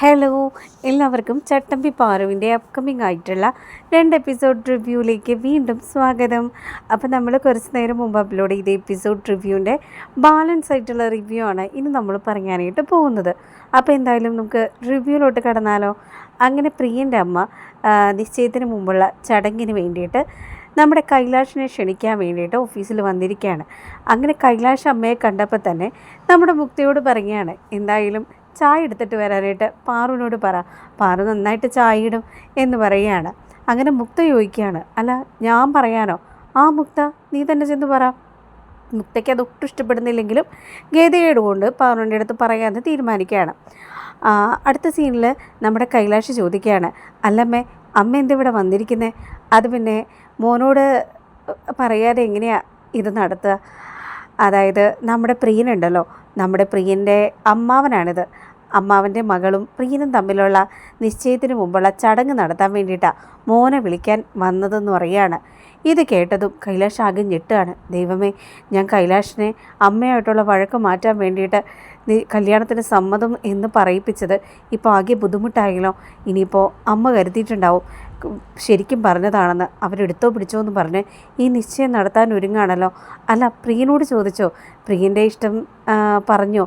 Hello എല്ലാവർക്കും ചട്ടമ്പി പാറുവിന്റെ upcoming ആയിട്ടുള്ള രണ്ട് എപ്പിസോഡ് റിവ്യൂയിലേക്ക് വീണ്ടും സ്വാഗതം. അപ്പോൾ നമ്മൾ കുറച്ച് നേരം മുമ്പ് അപ്ലോഡ് ചെയ്ത എപ്പിസോഡ് റിവ്യൂവിന്റെ ബാലൻസ് ആയിട്ടുള്ള റിവ്യൂ ആണ് ഇനി നമ്മൾ പറയാനായിട്ട് പോകുന്നത്. അപ്പോൾ എന്തായാലും നമുക്ക് റിവ്യൂയിലോട്ട് കടന്നാലോ? അങ്ങനെ പ്രിയന്റെ അമ്മ നിശ്ചയത്തിന് മുമ്പുള്ള ചടങ്ങിന് വേണ്ടിയിട്ട് നമ്മുടെ കൈലാഷിനെ ക്ഷണിക്കാൻ വേണ്ടിയിട്ട് ഓഫീസിൽ വന്നിരിക്കുകയാണ്. അങ്ങനെ കൈലാഷ് അമ്മയെ കണ്ടപ്പോൾ തന്നെ നമ്മുടെ മുക്തിയോട് പറയുകയാണ് എന്തായാലും ചായ എടുത്തിട്ട് വരാനായിട്ട് പാറുവിനോട് പറ. പാറു നന്നായിട്ട് ചായ ഇടും എന്ന് പറയുകയാണ്. അങ്ങനെ മുക്ത ചോദിക്കുകയാണ് അല്ല ഞാൻ പറയാനോ? ആ മുക്ത നീ തന്നെ ചെന്ന് പറ. മുക്തയ്ക്ക് അത് ഒട്ടും ഇഷ്ടപ്പെടുന്നില്ലെങ്കിലും ഗേതയോട് കൊണ്ട് പാറുവിന്റെ അടുത്ത് പറയാമെന്ന് തീരുമാനിക്കുകയാണ്. അടുത്ത സീനിൽ നമ്മുടെ കൈലാഷ് ചോദിക്കുകയാണ് അല്ലമ്മേ അമ്മ എന്താ ഇവിടെ വന്നിരിക്കുന്നത് അത് പിന്നെ മോനോട് പറയാതെ എങ്ങനെയാണ് ഇത് നടത്തുക? അതായത് നമ്മുടെ പ്രിയനുണ്ടല്ലോ. നമ്മുടെ പ്രിയന്റെ അമ്മാവനാണിത്. അമ്മാവന്റെ മകളും പ്രിയനും തമ്മിലുള്ള നിശ്ചയത്തിന് മുമ്പുള്ള ചടങ്ങ് നടത്താൻ വേണ്ടിയിട്ടാണ് മോനെ വിളിക്കാൻ വന്നതെന്ന് പറയുകയാണ്. ഇത് കേട്ടതും കൈലാഷ് ആകെ ഞെട്ടുകയാണ്. ദൈവമേ ഞാൻ കൈലാഷിനെ അമ്മയായിട്ടുള്ള വഴക്ക് മാറ്റാൻ വേണ്ടിയിട്ട് കല്യാണത്തിന് സമ്മതം എന്ന് പറയിപ്പിച്ചത് ഇപ്പോൾ ആകെ ബുദ്ധിമുട്ടായല്ലോ. ഇനിയിപ്പോൾ അമ്മ കരുതിയിട്ടുണ്ടാവും. ശരിക്കും പറഞ്ഞതാണെന്ന് അവരെടുത്തോ പിടിച്ചോ എന്ന് പറഞ്ഞ് ഈ നിശ്ചയം നടത്താൻ ഒരുങ്ങാണല്ലോ അല്ല പ്രിയനോട് ചോദിച്ചോ? പ്രിയന്റെ ഇഷ്ടം പറഞ്ഞോ?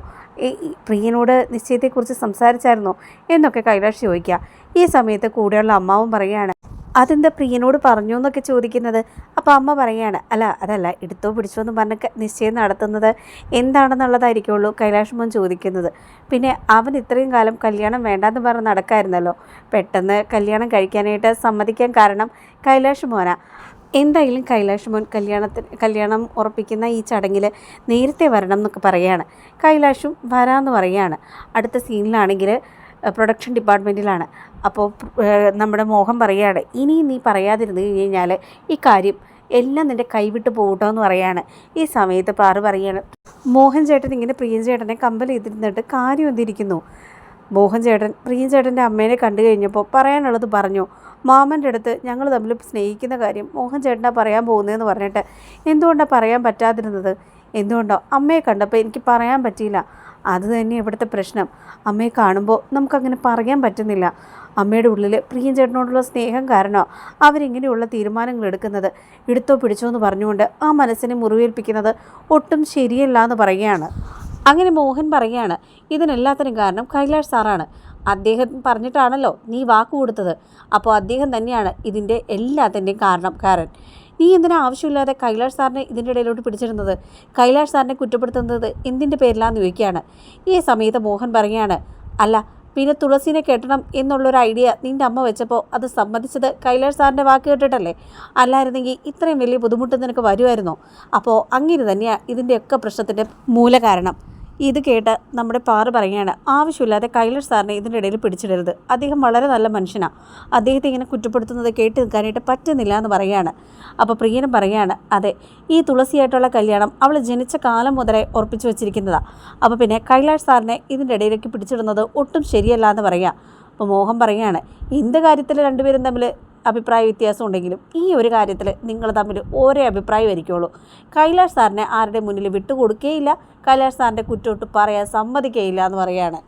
പ്രിയനോട് നിശ്ചയത്തെക്കുറിച്ച് സംസാരിച്ചായിരുന്നോ? എന്നൊക്കെ കൈലാഷ് ചോദിക്കുക. ഈ സമയത്ത് കൂടെയുള്ള അമ്മാവും പറയുകയാണ് അതെന്താ പ്രിയനോട് പറഞ്ഞു എന്നൊക്കെ ചോദിക്കുന്നത്? അപ്പോൾ അമ്മ പറയുകയാണ് അല്ല അതല്ല എടുത്തോ പിടിച്ചോ എന്ന് പറഞ്ഞൊക്കെ നിശ്ചയം നടത്തുന്നത് എന്താണെന്നുള്ളതായിരിക്കുള്ളൂ കൈലാഷ് മോൻ ചോദിക്കുന്നത്. പിന്നെ അവൻ ഇത്രയും കാലം കല്യാണം വേണ്ടാന്ന് പറഞ്ഞ് നടക്കായിരുന്നല്ലോ. പെട്ടെന്ന് കല്യാണം കഴിക്കാനായിട്ട് സമ്മതിക്കാൻ കാരണം കൈലാഷ് എന്തായാലും കൈലാഷ് മോൻ കല്യാണത്തിന് കല്യാണം ഉറപ്പിക്കുന്ന ഈ ചടങ്ങിൽ നേരത്തെ വരണം എന്നൊക്കെ പറയാണ്. കൈലാഷും വരാമെന്ന് പറയുകയാണ് അടുത്ത സീനിലാണെങ്കിൽ പ്രൊഡക്ഷൻ ഡിപ്പാർട്ട്മെന്റിലാണ് അപ്പോൾ നമ്മുടെ മോഹം പറയുകയാണ് ഇനി നീ പറയാതിരുന്നു കഴിഞ്ഞാൽ ഈ കാര്യം എല്ലാം നിന്റെ കൈവിട്ട് പോകട്ടോ എന്ന് പറയാണ്. ഈ സമയത്ത് പാറു പറയാണ് മോഹൻ ചേട്ടൻ ഇങ്ങനെ പ്രിയൻ ചേട്ടനെ കമ്പൽ ചെയ്തിരുന്നിട്ട് കാര്യം എന്തിരിക്കുന്നു? മോഹൻ ചേട്ടൻ പ്രിയൻ ചേട്ടന്റെ അമ്മേനെ കണ്ടു കഴിഞ്ഞപ്പോൾ പറയാനുള്ളത് പറഞ്ഞു. മാമന്റെ അടുത്ത് ഞങ്ങൾ തമ്മിൽ സ്നേഹിക്കുന്ന കാര്യം മോഹൻ ചേട്ടനാ പറയാൻ പോകുന്നതെന്ന് പറഞ്ഞിട്ട് എന്തുകൊണ്ടാണ് പറയാൻ പറ്റാതിരുന്നത്? എന്തുകൊണ്ടോ? അമ്മയെ കണ്ടപ്പോൾ എനിക്ക് പറയാൻ പറ്റിയില്ല. അത് തന്നെ ഇവിടുത്തെ പ്രശ്നം. അമ്മയെ കാണുമ്പോൾ നമുക്കങ്ങനെ പറയാൻ പറ്റുന്നില്ല. അമ്മയുടെ ഉള്ളിൽ പ്രിയൻ ചേട്ടനോടുള്ള സ്നേഹം കാരണം അവരിങ്ങനെയുള്ള തീരുമാനങ്ങൾ എടുക്കുന്നത്. എടുത്തോ പിടിച്ചോ എന്ന് പറഞ്ഞുകൊണ്ട് ആ മനസ്സിനെ മുറിവേൽപ്പിക്കുന്നത് ഒട്ടും ശരിയല്ല എന്ന് പറയുകയാണ്. അങ്ങനെ മോഹൻ പറയുകയാണ് ഇതിനെല്ലാത്തിനും കാരണം കൈലാഷ് സാറാണ്. അദ്ദേഹം പറഞ്ഞിട്ടാണല്ലോ നീ വാക്ക് കൊടുത്തത്. അപ്പോൾ അദ്ദേഹം തന്നെയാണ് ഇതിന്റെ എല്ലാത്തിന്റെയും കാരണം കാരണക്കാരൻ നീ എന്തിനാ ആവശ്യമില്ലാതെ കൈലാഷ് സാറിനെ ഇതിന്റെ ഇടയിലോട്ട് പിടിച്ചിരുന്നത് കൈലാഷ് സാറിനെ കുറ്റപ്പെടുത്തുന്നത് എന്തിന്റെ പേരിലാന്ന് ചോദിക്കുകയാണ്. ഈ സമയത്ത് മോഹൻ പറയുകയാണ് അല്ല പിന്നെ തുളസിനെ കെട്ടണം എന്നുള്ളൊരു ഐഡിയ നിന്റെ അമ്മ വെച്ചപ്പോൾ അത് സമ്മതിച്ചത് കൈലാഷ് സാറിന്റെ വാക്ക് കേട്ടിട്ടല്ലേ? അല്ലായിരുന്നെങ്കിൽ ഇത്രയും വലിയ ബുദ്ധിമുട്ട് നിനക്ക് വരുമായിരുന്നോ അപ്പോൾ അങ്ങനെ തന്നെയാണ് ഇതിന്റെയൊക്കെ പ്രശ്നത്തിന്റെ മൂലകാരണം. ഇത് കേട്ട് നമ്മുടെ പാറ പറയുകയാണ് ആവശ്യമില്ലാതെ കൈലാഷ് സാറിനെ ഇതിന്റെ ഇടയിൽ പിടിച്ചിടരുത്. അദ്ദേഹം വളരെ നല്ല മനുഷ്യനാണ് അദ്ദേഹത്തെ ഇങ്ങനെ കുറ്റപ്പെടുത്തുന്നത് കേട്ട് നിൽക്കാനായിട്ട് പറ്റുന്നില്ല എന്ന് പറയുകയാണ്. അപ്പോൾ പ്രിയനും പറയുകയാണ് അതെ ഈ തുളസിയായിട്ടുള്ള കല്യാണം അവൾ ജനിച്ച കാലം മുതലേ ഉറപ്പിച്ചു വെച്ചിരിക്കുന്നതാണ് അപ്പോൾ പിന്നെ കൈലാഷ് സാറിനെ ഇതിന്റെ ഇടയിലേക്ക് പിടിച്ചിടുന്നത് ഒട്ടും ശരിയല്ല എന്ന് പറയുക അപ്പോൾ മോഹൻ പറയുകയാണ് എന്ത് കാര്യത്തിൽ രണ്ടുപേരും തമ്മിൽ അഭിപ്രായ വ്യത്യാസം ഉണ്ടെങ്കിലും ഈ ഒരു കാര്യത്തിൽ നിങ്ങൾ തമ്മിൽ ഒരേ അഭിപ്രായമായിരിക്കുള്ളൂ കൈലാഷ് സാറിനെ ആരുടെ മുന്നിൽ വിട്ടുകൊടുക്കുകയില്ല. കൈലാഷ് സാറിന്റെ കുറ്റോട്ട് പറയാൻ സമ്മതിക്കുകയില്ല എന്ന് പറയുകയാണ്.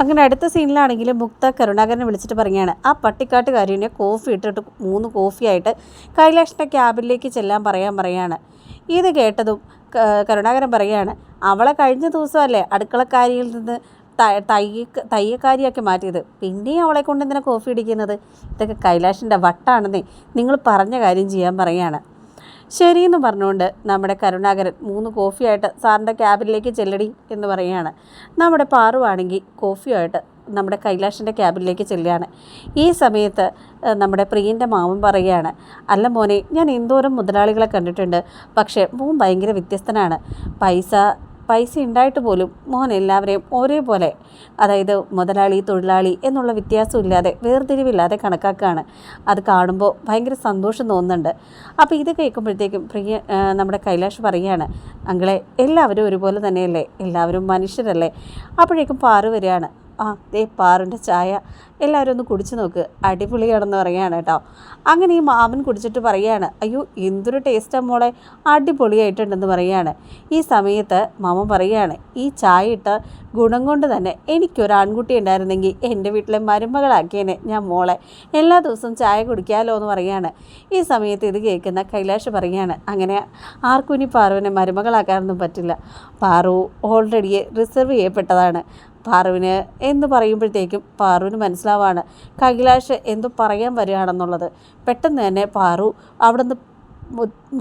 അങ്ങനെ അടുത്ത സീനിലാണെങ്കിൽ മുക്ത കരുണാകരനെ വിളിച്ചിട്ട് പറയുകയാണ് ആ പട്ടിക്കാട്ടുകാരിനെ കോഫി ഇട്ടിട്ട് മൂന്ന് കോഫിയായിട്ട് കൈലാഷിന്റെ ക്യാബിനിലേക്ക് ചെല്ലാൻ പറയാൻ പറയാണ് ഇത് കേട്ടതും കരുണാകരൻ പറയുകയാണ് അവളെ കഴിഞ്ഞ ദിവസമല്ലേ അടുക്കളക്കാരിയിൽ നിന്ന് തയ്യ തയ്യക്കാരിയാക്കി മാറ്റിയത്. പിന്നെയും അവളെ കൊണ്ട് എന്തിനാ കോഫി ഇടിക്കുന്നത് ഇതൊക്കെ കൈലാഷിന്റെ വട്ടാണെന്നേ നിങ്ങൾ പറഞ്ഞ കാര്യം ചെയ്യാൻ പറയാണ് ശരിയെന്ന് പറഞ്ഞുകൊണ്ട് നമ്മുടെ കരുണാകരൻ മൂന്ന് കോഫിയായിട്ട് സാറിന്റെ ക്യാബിനിലേക്ക് ചെല്ലടി എന്ന് പറയുകയാണ്. നമ്മുടെ പാറുവാണെങ്കിൽ കോഫിയായിട്ട് നമ്മുടെ കൈലാഷിന്റെ ക്യാബിനിലേക്ക് ചെല്ലുകയാണ്. ഈ സമയത്ത് നമ്മുടെ പ്രിയന്റെ മാമൻ പറയുകയാണ് അല്ല മോനെ ഞാൻ എന്തോരം മുതലാളികളെ കണ്ടിട്ടുണ്ട്. പക്ഷേ മോൻ ഭയങ്കര വ്യത്യസ്തനാണ്. പൈസ പൈസ ഉണ്ടായിട്ട് പോലും മോഹൻ എല്ലാവരെയും ഒരേപോലെ അതായത് മുതലാളി തൊഴിലാളി എന്നുള്ള വ്യത്യാസമില്ലാതെ വേർതിരിവില്ലാതെ കണക്കാക്കുകയാണ്. അത് കാണുമ്പോൾ ഭയങ്കര സന്തോഷം തോന്നുന്നുണ്ട്. അപ്പോൾ ഇത് കേൾക്കുമ്പോഴത്തേക്കും പ്രിയ നമ്മുടെ കൈലാഷ് പറയുകയാണ് അങ്ങളെ എല്ലാവരും ഒരുപോലെ തന്നെയല്ലേ? എല്ലാവരും മനുഷ്യരല്ലേ? അപ്പോഴേക്കും പാറു വരികയാണ് ആ ദേ പാറിന്റെ ചായ എല്ലാവരും ഒന്ന് കുടിച്ചു നോക്ക്. അടിപൊളിയാണെന്ന് പറയുകയാണ് കേട്ടോ. അങ്ങനെ ഈ മാമൻ കുടിച്ചിട്ട് പറയുകയാണ് അയ്യോ എന്തൊരു ടേസ്റ്റാ മോളെ. അടിപൊളിയായിട്ടുണ്ടെന്ന് പറയുകയാണ്. ഈ സമയത്ത് മാമൻ പറയുകയാണ് ഈ ചായ ഇട്ട ഗുണം കൊണ്ട് തന്നെ എനിക്കൊരു ആൺകുട്ടി ഉണ്ടായിരുന്നെങ്കിൽ എന്റെ വീട്ടിലെ മരുമകളാക്കിയേനെ ഞാൻ മോളെ. എല്ലാ ദിവസവും ചായ കുടിക്കാമല്ലോ എന്ന് പറയുകയാണ്. ഈ സമയത്ത് ഇത് കേൾക്കുന്ന കൈലാഷ് പറയുകയാണ് അങ്ങനെ ആർക്കും ഇനി പാറുവിനെ മരുമകളാക്കാനൊന്നും പറ്റില്ല. പാറു ഓൾറെഡി റിസർവ് ചെയ്യപ്പെട്ടതാണ്. പാറുവിന് എന്ന് പറയുമ്പോഴത്തേക്കും പാറുവിന് മനസ്സിലാവാണ്. കൈലാഷ് എന്തോ പറയാൻ വരികയാണെന്നുള്ളത്. പെട്ടെന്ന് തന്നെ പാറു അവിടുന്ന്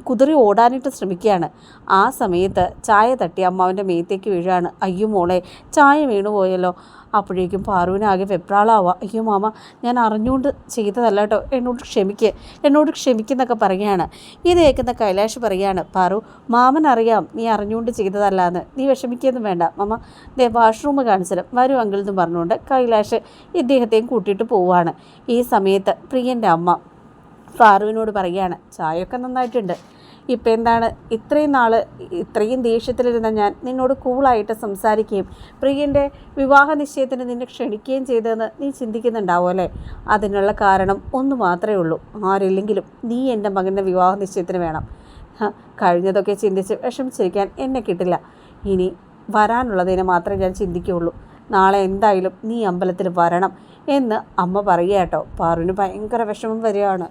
കുതിറി ഓടാനായിട്ട് ശ്രമിക്കുകയാണ്. ആ സമയത്ത് ചായ തട്ടി അമ്മാവന്റെ മേത്തേക്ക് വീഴാണ്. അയ്യോ മോളെ ചായ വീണു പോയല്ലോ. അപ്പോഴേക്കും പാറുവിനാകെ വെപ്രാളാവുക. അയ്യോ മാമ ഞാൻ അറിഞ്ഞുകൊണ്ട് ചെയ്തതല്ല കേട്ടോ. എന്നോട് ക്ഷമിക്ക്. എന്നോട് ക്ഷമിക്കുന്നൊക്കെ പറയുകയാണ്. ഇത് കേൾക്കുന്ന കൈലാഷ് പറയുകയാണ്. പാറു മാമൻ അറിയാം നീ അറിഞ്ഞുകൊണ്ട് ചെയ്തതല്ല എന്ന് നീ വിഷമിക്കുകയൊന്നും വേണ്ട. മാമ ദേ വാഷ്റൂം കാണിച്ചിരും വരൂ അങ്കിൾ എന്ന് പറഞ്ഞുകൊണ്ട് കൈലാഷ് ഇദ്ദേഹത്തെയും കൂട്ടിയിട്ട് പോവുകയാണ്. ഈ സമയത്ത് പ്രിയന്റെ അമ്മ ഫാറുവിനോട് പറയുകയാണ് ചായയൊക്കെ നന്നായിട്ടുണ്ട്. ഇപ്പം എന്താണ്? ഇത്രയും നാൾ ഇത്രയും ദേഷ്യത്തിലിരുന്ന ഞാൻ നിന്നോട് കൂളായിട്ട് സംസാരിക്കുകയും പ്രിയന്റെ വിവാഹ നിശ്ചയത്തിന് നിന്നെ ക്ഷണിക്കുകയും ചെയ്തതെന്ന് നീ ചിന്തിക്കുന്നുണ്ടാവോ അല്ലേ? അതിനുള്ള കാരണം ഒന്ന് മാത്രമേ ഉള്ളൂ. ആരില്ലെങ്കിലും നീ എന്റെ മകന്റെ വിവാഹ നിശ്ചയത്തിന് വേണം. കഴിഞ്ഞതൊക്കെ ചിന്തിച്ച് വിഷമിച്ചിരിക്കാൻ എന്നെ കിട്ടില്ല. ഇനി വരാനുള്ളതിനെ മാത്രമേ ഞാൻ ചിന്തിക്കുകയുള്ളൂ. നാളെ എന്തായാലും നീ അമ്പലത്തിൽ വരണം എന്ന് അമ്മ പറയുക കേട്ടോ. പാറുവിന് ഭയങ്കര വിഷമം വരികയാണ്.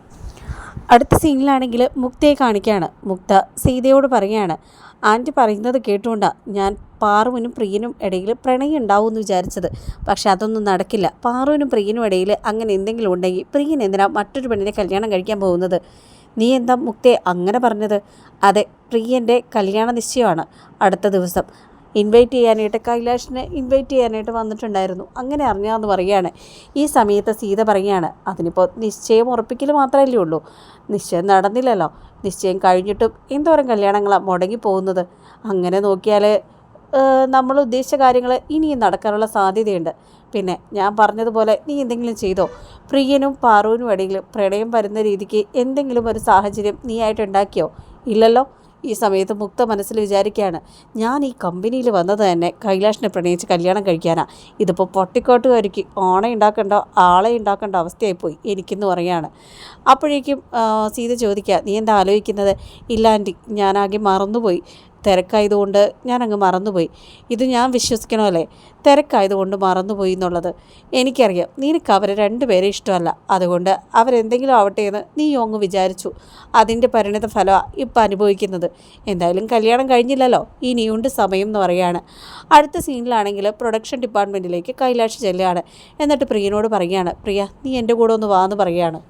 അടുത്ത സീനിലാണെങ്കിൽ മുക്തയെ കാണിക്കുകയാണ്. മുക്ത സീതയോട് പറയുകയാണ് ആന്റി പറയുന്നത് കേട്ടുകൊണ്ടാണ് ഞാൻ പാറുവിനും പ്രിയനും ഇടയിൽ പ്രണയം ഉണ്ടാവും എന്ന് വിചാരിച്ചത്. പക്ഷെ അതൊന്നും നടക്കില്ല. പാറുവിനും പ്രിയനും ഇടയിൽ അങ്ങനെ എന്തെങ്കിലും ഉണ്ടെങ്കിൽ പ്രിയൻ എന്തിനാ മറ്റൊരു പെണ്ണിനെ കല്യാണം കഴിക്കാൻ പോകുന്നത്? നീ എന്താ മുക്തയെ അങ്ങനെ പറഞ്ഞത്? അതെ പ്രിയന്റെ കല്യാണ നിശ്ചയമാണ്. അടുത്ത ദിവസം. ഇൻവൈറ്റ് ചെയ്യാനായിട്ട് കൈലാഷിനെ ഇൻവൈറ്റ് ചെയ്യാനായിട്ട് വന്നിട്ടുണ്ടായിരുന്നു. അങ്ങനെ അറിഞ്ഞാന്ന് പറയുകയാണ്. ഈ സമയത്ത് സീത പറയുകയാണ് അതിനിപ്പോൾ നിശ്ചയം ഉറപ്പിക്കൽ മാത്രമല്ലേ ഉള്ളൂ. നിശ്ചയം നടന്നില്ലല്ലോ. നിശ്ചയം കഴിഞ്ഞിട്ടും എന്തോരം കല്യാണങ്ങളാണ് മുടങ്ങി പോകുന്നത്. അങ്ങനെ നോക്കിയാൽ നമ്മൾ ഉദ്ദേശിച്ച കാര്യങ്ങൾ ഇനിയും നടക്കാനുള്ള സാധ്യതയുണ്ട്. പിന്നെ ഞാൻ പറഞ്ഞതുപോലെ നീ എന്തെങ്കിലും ചെയ്തോ? പ്രിയനും പാറുവിനും ഇടയിൽ പ്രണയം വരുന്ന രീതിക്ക് എന്തെങ്കിലും ഒരു സാഹചര്യം നീ ആയിട്ട് ഉണ്ടാക്കിയോ? ഇല്ലല്ലോ. ഈ സമയത്ത് മുക്ത മനസ്സിൽ വിചാരിക്കുകയാണ് ഞാൻ ഈ കമ്പനിയിൽ വന്നത് തന്നെ കൈലാഷിനെ പ്രണയിച്ച് കല്യാണം കഴിക്കാനാണ് ഇതിപ്പോൾ പൊട്ടിക്കോട്ടുകാരിക്ക് ഓണ ഉണ്ടാക്കേണ്ട ആളെ ഉണ്ടാക്കേണ്ട അവസ്ഥയായിപ്പോയി എനിക്കെന്ന് പറയാണ്. അപ്പോഴേക്കും സീത ചോദിക്കുക നീ എന്താ ആലോചിക്കുന്നത്? ഇല്ലാണ്ടി ഞാനാകെ മറന്നുപോയി. തിരക്കായതുകൊണ്ട് ഞാനങ്ങ് മറന്നുപോയി. ഇത് ഞാൻ വിശ്വസിക്കണമല്ലേ? തിരക്കായതുകൊണ്ട് മറന്നുപോയി എന്നുള്ളത് എനിക്കറിയാം. നിനക്ക് അവരെ രണ്ടുപേരെ ഇഷ്ടമല്ല. അതുകൊണ്ട് അവരെന്തെങ്കിലും ആവട്ടെ എന്ന് നീ അങ്ങ് വിചാരിച്ചു. അതിന്റെ പരിണിത ഫലമാണ് ഇപ്പം അനുഭവിക്കുന്നത്. എന്തായാലും കല്യാണം കഴിഞ്ഞില്ലല്ലോ. ഇനിയുണ്ട് സമയം എന്ന് പറയാണ് അടുത്ത സീനിലാണെങ്കിൽ പ്രൊഡക്ഷൻ ഡിപ്പാർട്ട്മെന്റിലേക്ക് കൈലാഷ് ചെല്ലുകയാണ്. എന്നിട്ട് പ്രിയനോട് പറയുകയാണ് പ്രിയ നീ എന്റെ കൂടെ ഒന്ന് വാന്ന് പറയുകയാണ്.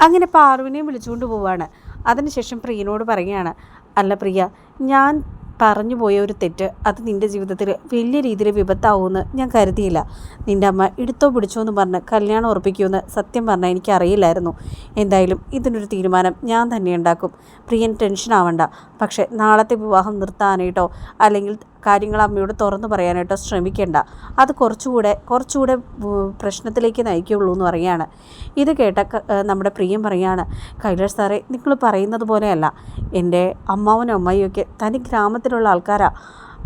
അങ്ങനെ പാറുവിനെയും വിളിച്ചുകൊണ്ട് പോവുകയാണ്. അതിനുശേഷം പ്രിയനോട് പറയുകയാണ് അല്ല പ്രിയ ഞാൻ പറഞ്ഞു പോയ ഒരു തെറ്റ് അത് നിന്റെ ജീവിതത്തിൽ വലിയ രീതിയിൽ വിപത്താവുമെന്ന് ഞാൻ കരുതിയില്ല. നിന്റെ അമ്മ എടുത്തോ പിടിച്ചോ എന്ന് പറഞ്ഞ് കല്യാണം ഉറപ്പിക്കുമെന്ന് സത്യം പറഞ്ഞാൽ എനിക്കറിയില്ലായിരുന്നു. എന്തായാലും ഇതിനൊരു തീരുമാനം ഞാൻ തന്നെ ഉണ്ടാക്കും. പ്രിയൻ ടെൻഷൻ ആവണ്ട പക്ഷേ നാളത്തെ വിവാഹം നിർത്താനായിട്ടോ അല്ലെങ്കിൽ കാര്യങ്ങൾ അമ്മയോട് തുറന്നു പറയാനായിട്ടോ ശ്രമിക്കേണ്ട. അത് കുറച്ചുകൂടെ കുറച്ചുകൂടെ പ്രശ്നത്തിലേക്ക് നയിക്കുള്ളൂ എന്ന് പറയാണ് ഇത് കേട്ട നമ്മുടെ പ്രിയം പറയാണ് കൈലാഷ് സാറേ നിങ്ങൾ പറയുന്നത് പോലെയല്ല. എന്റെ അമ്മാവനും അമ്മായിയും ഒക്കെ തനി ഗ്രാമത്തിലുള്ള ആൾക്കാരാണ്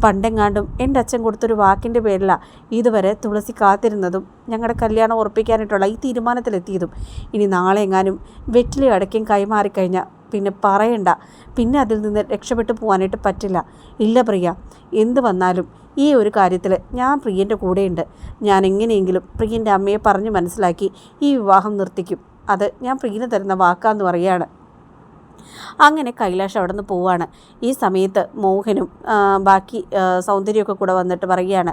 പണ്ടെങ്ങാണ്ടും എന്റെ അച്ഛൻ കൊടുത്തൊരു വാക്കിന്റെ പേരിലാണ് ഇതുവരെ തുളസി കാത്തിരുന്നതും ഞങ്ങളുടെ കല്യാണം ഉറപ്പിക്കാനായിട്ടുള്ള ഈ തീരുമാനത്തിലെത്തിയതും. ഇനി നാളെ എങ്ങാനും വെറ്റിലെ അടയ്ക്കും കൈമാറിക്കഴിഞ്ഞാൽ പിന്നെ പറയണ്ട. പിന്നെ അതിൽ നിന്ന് രക്ഷപ്പെട്ടു പോകാനായിട്ട് പറ്റില്ല. ഇല്ല പ്രിയ എന്ത് വന്നാലും ഈ ഒരു കാര്യത്തിൽ ഞാൻ പ്രിയന്റെ കൂടെയുണ്ട്. ഞാൻ എങ്ങനെയെങ്കിലും പ്രിയന്റെ അമ്മയെ പറഞ്ഞ് മനസ്സിലാക്കി ഈ വിവാഹം നിർത്തിക്കും. അത് ഞാൻ പ്രിയന് തരുന്ന വാക്കാന്ന് പറയാണ് അങ്ങനെ കൈലാഷ് അവിടെ നിന്ന് പോവാണ്. ഈ സമയത്ത് മോഹനും ബാക്കി സൗന്ദര്യമൊക്കെ കൂടെ വന്നിട്ട് പറയുകയാണ്.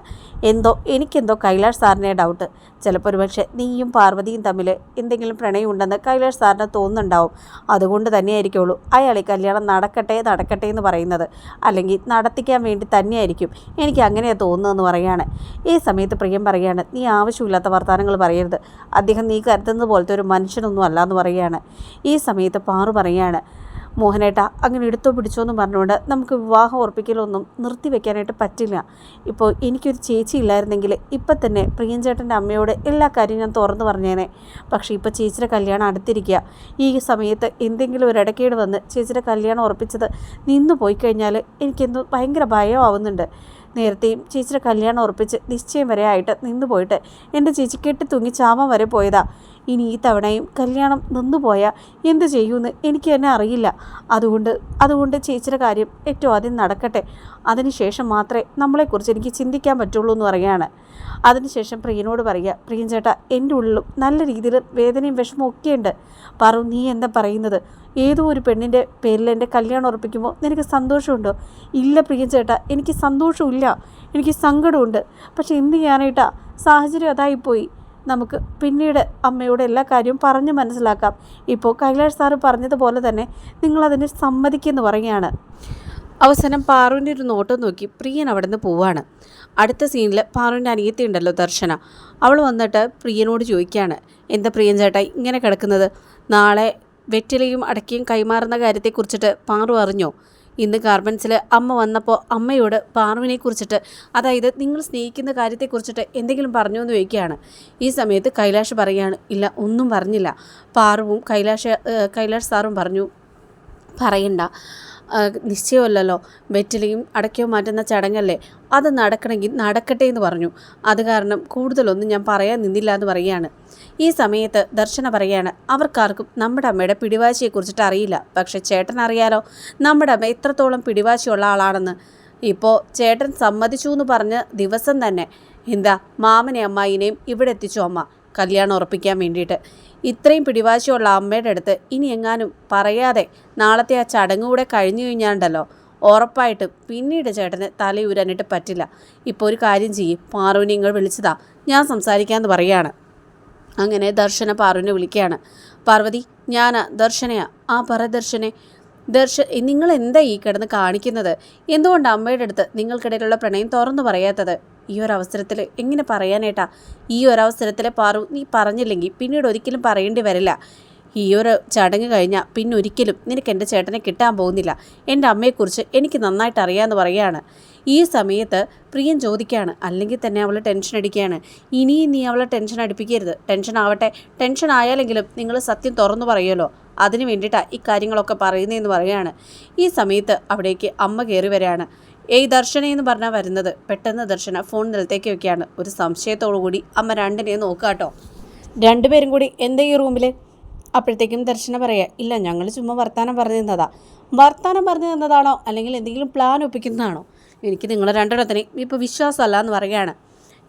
എന്തോ എനിക്കെന്തോ കൈലാഷ് സാറിനെ ഡൗട്ട് ചിലപ്പോൾ ഒരുപക്ഷെ നീയും പാർവതിയും തമ്മിൽ എന്തെങ്കിലും പ്രണയം ഉണ്ടെന്ന് കൈലാഷ് സാറിന് തോന്നുന്നുണ്ടാവും. അതുകൊണ്ട് തന്നെയായിരിക്കുള്ളൂ അയാൾ കല്യാണം നടക്കട്ടെ നടക്കട്ടെ എന്ന് പറയുന്നത്. അല്ലെങ്കിൽ നടത്തിക്കാൻ വേണ്ടി തന്നെയായിരിക്കും. എനിക്ക് അങ്ങനെയാണ് തോന്നുന്നതെന്ന് പറയാണ്. ഈ സമയത്ത് പ്രിയം പറയാണ് നീ ആവശ്യമില്ലാത്ത വർത്തമാനങ്ങൾ പറയരുത്. അദ്ദേഹം നീ കരുതുന്നത് പോലത്തെ ഒരു മനുഷ്യനൊന്നും അല്ല എന്ന് പറയുകയാണ് ഈ സമയത്ത് പാറു പറയാണ് മോഹനേട്ട അങ്ങനെ എടുത്തോ പിടിച്ചോ എന്ന് പറഞ്ഞുകൊണ്ട് നമുക്ക് വിവാഹം ഉറപ്പിക്കലൊന്നും നിർത്തി വെക്കാനായിട്ട് പറ്റില്ല. ഇപ്പോൾ എനിക്കൊരു ചേച്ചി ഇല്ലായിരുന്നെങ്കിൽ ഇപ്പം തന്നെ പ്രിയഞ്ചേട്ടന്റെ അമ്മയോട് എല്ലാ കാര്യവും ഞാൻ തുറന്നു പറഞ്ഞേനെ. പക്ഷേ ഇപ്പോൾ ചേച്ചിയുടെ കല്യാണം അടുത്തിരിക്കുക. ഈ സമയത്ത് എന്തെങ്കിലും ഒരു ഇടക്കേട് വന്ന് ചേച്ചിയുടെ കല്യാണം ഉറപ്പിച്ചത് നിന്നു പോയി കഴിഞ്ഞാൽ എനിക്കെന്തോ ഭയങ്കര ഭയമാവുന്നുണ്ട്. നേരത്തെയും ചേച്ചിയുടെ കല്യാണം ഉറപ്പിച്ച് നിശ്ചയം വരെ ആയിട്ട് നിന്ന് പോയിട്ട് എന്റെ ചേച്ചി കെട്ടി തൂങ്ങി ചാമം വരെ പോയതാ. ഇനി ഈ തവണയും കല്യാണം നിന്നുപോയാൽ എന്ത് ചെയ്യുമെന്ന് എനിക്ക് തന്നെ അറിയില്ല. അതുകൊണ്ട് അതുകൊണ്ട് ചേച്ചിയുടെ കാര്യം ഏറ്റവും ആദ്യം നടക്കട്ടെ. അതിനുശേഷം മാത്രമേ നമ്മളെക്കുറിച്ച് എനിക്ക് ചിന്തിക്കാൻ പറ്റുള്ളൂ എന്ന് പറയുകയാണ്. അതിനുശേഷം പ്രിയനോട് പറയുക പ്രിയൻ ചേട്ടാ എന്റെ ഉള്ളിലും നല്ല രീതിയിൽ വേദനയും വിഷമവും ഒക്കെയുണ്ട്. പറു നീ എന്താ പറയുന്നത്? ഏതോ ഒരു പെണ്ണിന്റെ പേരിൽ എന്റെ കല്യാണം ഉറപ്പിക്കുമ്പോൾ നിനക്ക് സന്തോഷമുണ്ടോ? ഇല്ല പ്രിയൻ ചേട്ടാ എനിക്ക് സന്തോഷമില്ല. എനിക്ക് സങ്കടമുണ്ട്. പക്ഷെ എന്ത് ചെയ്യാനായിട്ടാ സാഹചര്യം അതായിപ്പോയി. നമുക്ക് പിന്നീട് അമ്മയുടെ എല്ലാ കാര്യവും പറഞ്ഞ് മനസ്സിലാക്കാം. ഇപ്പോൾ കൈലാഷ് സാറ് പറഞ്ഞതുപോലെ തന്നെ നിങ്ങളതിന് സമ്മതിക്കുമെന്ന് പറയുകയാണ്. അവസാനം പാറുവിന്റെ ഒരു നോട്ടം നോക്കി പ്രിയൻ അവിടെ നിന്ന് പോവാണ്. അടുത്ത സീനിൽ പാറുവിന്റെ അനിയത്തി ഉണ്ടല്ലോ ദർശന. അവൾ വന്നിട്ട് പ്രിയനോട് ചോദിക്കുകയാണ് എന്താ പ്രിയൻ ചേട്ടാ ഇങ്ങനെ കിടക്കുന്നത്? നാളെ വെറ്റിലയും അടക്കിയും കൈമാറുന്ന കാര്യത്തെക്കുറിച്ചിട്ട് പാറു അറിഞ്ഞോ? ഇന്ന് ഗാർമെൻസിൽ അമ്മ വന്നപ്പോൾ അമ്മയോട് പാർവിനെ കുറിച്ചിട്ട് അതായത് നിങ്ങൾ സ്നേഹിക്കുന്ന കാര്യത്തെക്കുറിച്ചിട്ട് എന്തെങ്കിലും പറഞ്ഞു എന്ന് ചോദിക്കുകയാണ്. ഈ സമയത്ത് കൈലാഷ് പറയുകയാണ് ഇല്ല ഒന്നും പറഞ്ഞില്ല. പാർവും കൈലാഷ് കൈലാഷ് സാറും പറഞ്ഞു പറയണ്ട. നിശ്ചയമല്ലല്ലോ. വെറ്റിലയും അടയ്ക്കോ മാറ്റുന്ന ചടങ്ങല്ലേ? അത് നടക്കണമെങ്കിൽ നടക്കട്ടെ എന്ന് പറഞ്ഞു. അത് കാരണം കൂടുതലൊന്നും ഞാൻ പറയാൻ നിന്നില്ല എന്ന് പറയുകയാണ്. ഈ സമയത്ത് ദർശന പറയാണ് അവർക്കാർക്കും നമ്മുടെ അമ്മയുടെ പിടിവാശിയെക്കുറിച്ചിട്ട് അറിയില്ല. പക്ഷെ ചേട്ടൻ അറിയാലോ നമ്മുടെ അമ്മ എത്രത്തോളം പിടിവാശിയുള്ള ആളാണെന്ന്. ഇപ്പോൾ ചേട്ടൻ സമ്മതിച്ചു എന്ന് പറഞ്ഞ ദിവസം തന്നെ എന്താ മാമനെ അമ്മായിനെയും ഇവിടെ എത്തിച്ചു അമ്മ. കല്യാണം ഉറപ്പിക്കാൻ വേണ്ടിയിട്ട്. ഇത്രയും പിടിവാശിയുള്ള അമ്മയുടെ അടുത്ത് ഇനി എങ്ങാനും പറയാതെ നാളത്തെ ആ ചടങ്ങ് കൂടെ കഴിഞ്ഞു കഴിഞ്ഞാണ്ടല്ലോ. ഉറപ്പായിട്ട് പിന്നീട് ചേട്ടന് തലയൂരാനായിട്ട് പറ്റില്ല. ഇപ്പോൾ ഒരു കാര്യം ചെയ്യും. പാറുവിനെ നിങ്ങൾ വിളിച്ചതാ. ഞാൻ സംസാരിക്കാമെന്ന് പറയാണ്. അങ്ങനെ ദർശന പാറുവിനെ വിളിക്കുകയാണ്. പാർവതി ഞാനാ. ദർശനയാ. ആ പറ ദർശനെ. ദർശ നിങ്ങൾ എന്താ ഈ കിടന്ന് കാണിക്കുന്നത്? എന്തുകൊണ്ട് അമ്മയുടെ അടുത്ത് നിങ്ങൾക്കിടയിലുള്ള പ്രണയം തുറന്നു പറയാത്തത്? ഈ ഒരു അവസരത്തിൽ എങ്ങനെ പറയാനേട്ടാ? ഈ ഒരു അവസരത്തിൽ പാറു നീ പറഞ്ഞില്ലെങ്കിൽ പിന്നീട് ഒരിക്കലും പറയേണ്ടി വരില്ല. ഈ ഒരു ചടങ്ങ് കഴിഞ്ഞാൽ പിന്നെ ഒരിക്കലും നിനക്ക് എന്റെ ചേട്ടനെ കിട്ടാൻ പോകുന്നില്ല. എന്റെ അമ്മയെക്കുറിച്ച് എനിക്ക് നന്നായിട്ട് അറിയാമെന്ന് പറയുകയാണ്. ഈ സമയത്ത് പ്രിയൻ ചോദിക്കുകയാണ് അല്ലെങ്കിൽ തന്നെ അവൾ ടെൻഷൻ അടിക്കുകയാണ്. ഇനിയും നീ അവളെ ടെൻഷൻ അടിപ്പിക്കരുത്. ടെൻഷൻ ആവട്ടെ. ടെൻഷൻ ആയാലെങ്കിലും നിങ്ങൾ സത്യം തുറന്നു പറയുമല്ലോ. അതിന് വേണ്ടിയിട്ടാണ് ഈ കാര്യങ്ങളൊക്കെ പറയുന്നതെന്ന് പറയുകയാണ്. ഈ സമയത്ത് അവിടേക്ക് അമ്മ കയറി വരികയാണ്. ഏയ് ദർശന എന്ന് പറഞ്ഞാൽ വരുന്നത്. പെട്ടെന്ന് ദർശന ഫോൺ നിലത്തേക്ക് വെക്കുകയാണ്. ഒരു സംശയത്തോടു കൂടി അമ്മ രണ്ടിനെയും നോക്കുക കേട്ടോ. രണ്ടുപേരും കൂടി എന്താ ഈ റൂമിൽ അപ്പോഴത്തേക്കും ദർശന പറയുക ഇല്ല ഞങ്ങൾ ചുമ്മാ വർത്താനം പറഞ്ഞു തന്നതാ. വർത്താനം പറഞ്ഞു തന്നതാണോ? അല്ലെങ്കിൽ എന്തെങ്കിലും പ്ലാൻ ഒപ്പിക്കുന്നതാണോ? എനിക്ക് നിങ്ങളെ രണ്ടിടത്തിനെയും ഇപ്പോൾ വിശ്വാസമല്ല എന്ന് പറയുകയാണ്.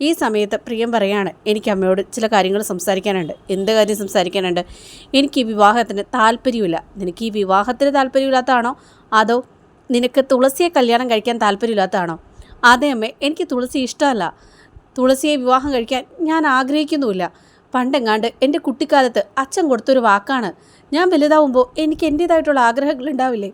ഈ സമയത്ത് പ്രിയം പറയാണ് എനിക്ക് അമ്മയോട് ചില കാര്യങ്ങൾ സംസാരിക്കാനുണ്ട്. എന്ത് കാര്യം സംസാരിക്കാനുണ്ട്? എനിക്ക് ഈ വിവാഹത്തിന് താല്പര്യമില്ല. നിനക്ക് ഈ വിവാഹത്തിന് താല്പര്യമില്ലാത്തതാണോ? അതോ നിനക്ക് തുളസിയെ കല്യാണം കഴിക്കാൻ താല്പര്യമില്ലാത്തതാണോ? അതെ അമ്മേ എനിക്ക് തുളസി ഇഷ്ടമല്ല. തുളസിയെ വിവാഹം കഴിക്കാൻ ഞാൻ ആഗ്രഹിക്കുന്നുമില്ല. പണ്ടെങ്ങാണ്ട് എന്റെ കുട്ടിക്കാലത്ത് അച്ഛൻ കൊടുത്തൊരു വാക്കാണ് ഞാൻ വലുതാവുമ്പോൾ എനിക്ക് എന്റേതായിട്ടുള്ള ആഗ്രഹങ്ങൾ ഉണ്ടാവില്ലേ?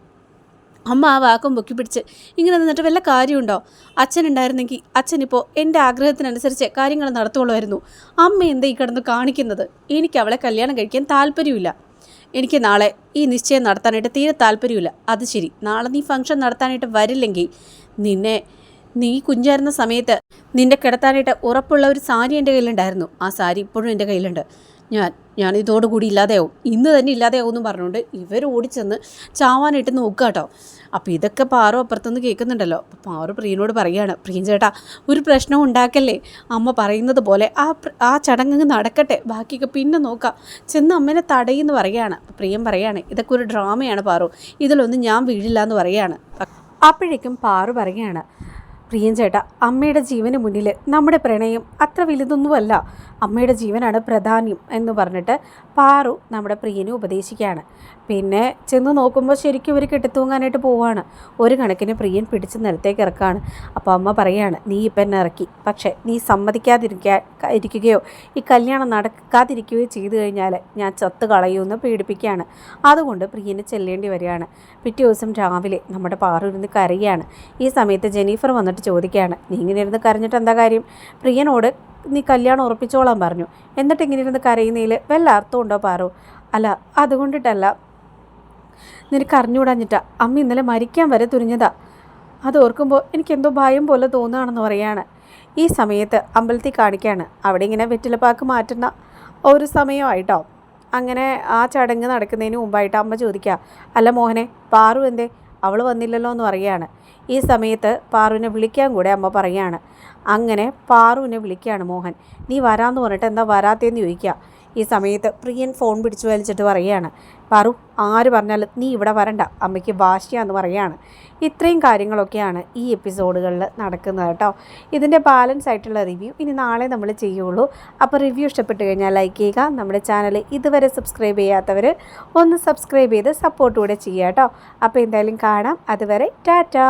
അമ്മ ആ വാക്കും പൊക്കി പിടിച്ച് ഇങ്ങനെ നിന്നിട്ട് വല്ല കാര്യമുണ്ടോ? അച്ഛൻ ഉണ്ടായിരുന്നെങ്കിൽ അച്ഛനിപ്പോൾ എന്റെ ആഗ്രഹത്തിനനുസരിച്ച് കാര്യങ്ങൾ നടത്തുള്ളായിരുന്നു അമ്മ എന്താ ഈ കിടന്ന് കാണിക്കുന്നത്? എനിക്ക് അവളെ കല്യാണം കഴിക്കാൻ താല്പര്യമില്ല. എനിക്ക് നാളെ ഈ നിശ്ചയം നടത്താനായിട്ട് തീരെ താല്പര്യമില്ല. അത് ശരി. നാളെ നീ ഫംഗ്ഷൻ നടത്താനായിട്ട് വരില്ലെങ്കിൽ നിന്നെ നീ കുഞ്ഞായിരുന്ന സമയത്ത് നിന്റെ കിടത്താനായിട്ട് ഉറപ്പുള്ള ഒരു സാരി എന്റെ കയ്യിലുണ്ടായിരുന്നു. ആ സാരി ഇപ്പോഴും എന്റെ കയ്യിലുണ്ട്. ഞാൻ ഞാൻ ഇതോടുകൂടി ഇല്ലാതെയാവും. ഇന്ന് തന്നെ ഇല്ലാതെയാവും എന്ന് പറഞ്ഞുകൊണ്ട് ഇവർ ഓടിച്ചെന്ന് ചാവാനായിട്ട് നോക്കുക കേട്ടോ. അപ്പോൾ ഇതൊക്കെ പാറു അപ്പുറത്തുനിന്ന് കേൾക്കുന്നുണ്ടല്ലോ. അപ്പോൾ പാറു പ്രിയനോട് പറയുകയാണ് പ്രിയൻ ചേട്ടാ ഒരു പ്രശ്നം ഉണ്ടാക്കല്ലേ? അമ്മ പറയുന്നത് പോലെ ആ ആ ചടങ്ങ് നടക്കട്ടെ. ബാക്കിയൊക്കെ പിന്നെ നോക്കാം. ചെന്ന് അമ്മേനെ തടയെന്ന് പറയുകയാണ്. അപ്പോൾ പ്രിയൻ പറയുകയാണ് ഇതൊക്കെ ഒരു ഡ്രാമയാണ് പാറു. ഇതിലൊന്നും ഞാൻ വീഴില്ല എന്ന് പറയുകയാണ്. അപ്പോഴേക്കും പാറു പറയുകയാണ് പ്രിയൻ ചേട്ടാ അമ്മയുടെ ജീവന് മുന്നിൽ നമ്മുടെ പ്രണയം അത്ര വലുതൊന്നുമല്ല. അമ്മയുടെ ജീവനാണ് പ്രധാനം എന്ന് പറഞ്ഞിട്ട് പാറു നമ്മുടെ പ്രിയനെ ഉപദേശിക്കുകയാണ്. പിന്നെ ചെന്ന് നോക്കുമ്പോൾ ശരിക്കും ഒരു കെട്ടിത്തൂങ്ങാനായിട്ട് പോവാണ്. ഒരു കണക്കിന് പ്രിയൻ പിടിച്ച് നിലത്തേക്ക് ഇറക്കാണ്. അപ്പോൾ അമ്മ പറയാണ് നീ ഇപ്പം എന്നെ ഇറക്കി. പക്ഷേ നീ സമ്മതിക്കാതിരിക്കാ ഇരിക്കുകയോ? ഈ കല്യാണം നടക്കാതിരിക്കുകയോ ചെയ്തു കഴിഞ്ഞാൽ ഞാൻ ചത്ത് കളയുമെന്ന് പേടിപ്പിക്കുകയാണ്. അതുകൊണ്ട് പ്രിയനെ ചെല്ലേണ്ടി വരികയാണ്. പിറ്റേ ദിവസം രാവിലെ നമ്മുടെ പാറു ഇരുന്ന് കരയുകയാണ്. ഈ സമയത്ത് ജെനീഫർ വന്നിട്ട് ചോദിക്കുകയാണ്. നീ ഇങ്ങനെ ഇരുന്ന് കരഞ്ഞിട്ട് എന്താ കാര്യം? പ്രിയനോട് നീ കല്യാണം ഉറപ്പിച്ചോളാൻ പറഞ്ഞു. എന്നിട്ട് ഇങ്ങനെ ഇരുന്ന് കരയുന്നതിൽ വല്ല അർത്ഥമുണ്ടോ പാറു? അല്ല അതുകൊണ്ടിട്ടല്ല. നിനക്ക് അറിഞ്ഞുകൂടാഞ്ഞിട്ടാ അമ്മ ഇന്നലെ മരിക്കാൻ വരെ തുനിഞ്ഞതാ. അത് ഓർക്കുമ്പോൾ എനിക്കെന്തോ ഭയം പോലെ തോന്നുകയാണെന്ന് പറയാണ്. ഈ സമയത്ത് അമ്പലത്തിൽ കാണിക്കുകയാണ് അവിടെ ഇങ്ങനെ വെറ്റിലപ്പാക്ക് മാറ്റുന്ന ഒരു സമയമായിട്ടോ? അങ്ങനെ ആ ചടങ്ങ് നടക്കുന്നതിന് മുമ്പായിട്ട് അമ്മ ചോദിക്കുക അല്ല മോഹനെ പാറു എന്തേ? അവൾ വന്നില്ലല്ലോ എന്ന് പറയുകയാണ് ഈ സമയത്ത് പാറുവിനെ വിളിക്കാൻ കൂടെ അമ്മ പറയാണ്. അങ്ങനെ പാറുവിനെ വിളിക്കുകയാണ് മോഹൻ. നീ വരാമെന്ന് പറഞ്ഞിട്ട് എന്താ വരാത്തേന്ന് ചോദിക്കുക. ഈ സമയത്ത് പ്രിയൻ ഫോൺ പിടിച്ചു വലിച്ചിട്ട് പറയുകയാണ് പറു ആര് പറഞ്ഞാലും നീ ഇവിടെ വരണ്ട. അമ്മയ്ക്ക് വാശിയാന്ന് പറയാണ് ഇത്രയും കാര്യങ്ങളൊക്കെയാണ് ഈ എപ്പിസോഡുകളിൽ നടക്കുന്നത് കേട്ടോ. ഇതിന്റെ ബാലൻസ് ആയിട്ടുള്ള റിവ്യൂ ഇനി നാളെ നമ്മൾ ചെയ്യുള്ളൂ. അപ്പോൾ റിവ്യൂ ഇഷ്ടപ്പെട്ട് കഴിഞ്ഞാൽ ലൈക്ക് ചെയ്യുക. നമ്മുടെ ചാനൽ ഇതുവരെ സബ്സ്ക്രൈബ് ചെയ്യാത്തവർ ഒന്ന് സബ്സ്ക്രൈബ് ചെയ്ത് സപ്പോർട്ട് കൂടെ ചെയ്യുക കേട്ടോ. അപ്പോൾ എന്തായാലും കാണാം. അതുവരെ ടാറ്റാ.